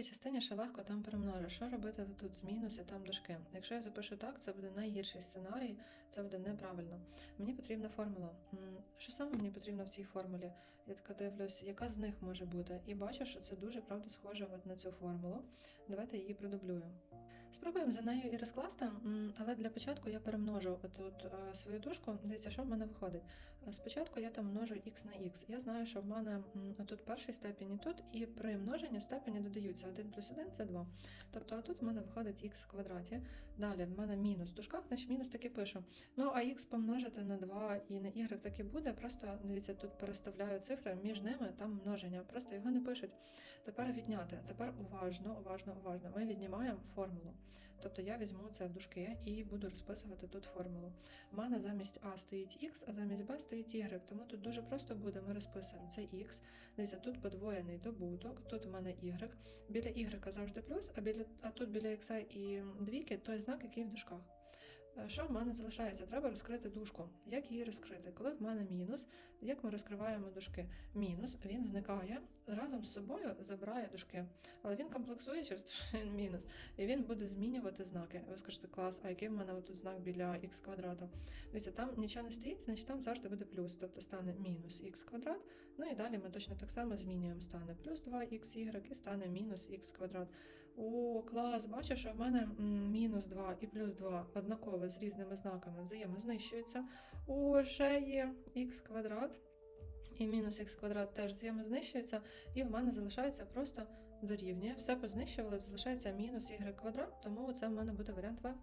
першій частині ще легко там перемножу. Що робити тут з мінус і там дужки? Якщо я запишу так, це буде найгірший сценарій, це буде неправильно. Мені потрібна формула. Що саме мені потрібно в цій формулі? Я така дивлюсь, яка з них може бути. І бачу, що це дуже правда схоже на цю формулу. Давайте її продублюю. Спробуємо за нею і розкласти, але для початку я перемножу тут е, свою дужку. Дивіться, що в мене виходить. Е, Спочатку я там множу x на x. Я знаю, що в мене тут степінь і тут, і при множенні степені додаються 1 плюс 1 це 2. Тобто тут в мене виходить x в квадраті. Далі в мене мінус в дужках, значить мінус таки пишу. Ну а x помножити на 2 і на y так буде. Просто дивіться, тут переставляю цифри між ними, там множення. Просто його не пишуть. Тепер відняти. Тепер уважно, уважно, уважно. Ми віднімаємо формулу. Тобто я візьму це в дужки і буду розписувати тут формулу. У мене замість А стоїть Х, а замість Б стоїть Y. Тому тут дуже просто буде. Ми розписуємо це Х. Дивіться, тут подвоєний добуток, тут в мене Y. Біля Y завжди плюс, а, біля, а тут біля Х і двійки той знак, який в дужках. Е, Що в мене залишається? Треба розкрити дужку. Як її розкрити? Коли в мене мінус, як ми розкриваємо дужки? Мінус, він зникає, разом з собою забирає дужки. Але він комплексує через те, що він мінус, і він буде змінювати знаки. Ви скажете, клас, а який в мене тут знак біля х квадрата? Дивіться, там нічого не стоїть, значить там завжди буде плюс, тобто стане мінус х квадрат. Ну і далі ми точно так само змінюємо. Стане плюс 2х і стане мінус х квадрат. О, клас, бачу, що в мене мінус 2 і плюс 2 однакове з різними знаками взаємознищуються. О, ще є х квадрат. І мінус х квадрат теж взаємознищується, і в мене залишається просто дорівнює. Все познищували, залишається мінус y квадрат, тому це в мене буде варіант В.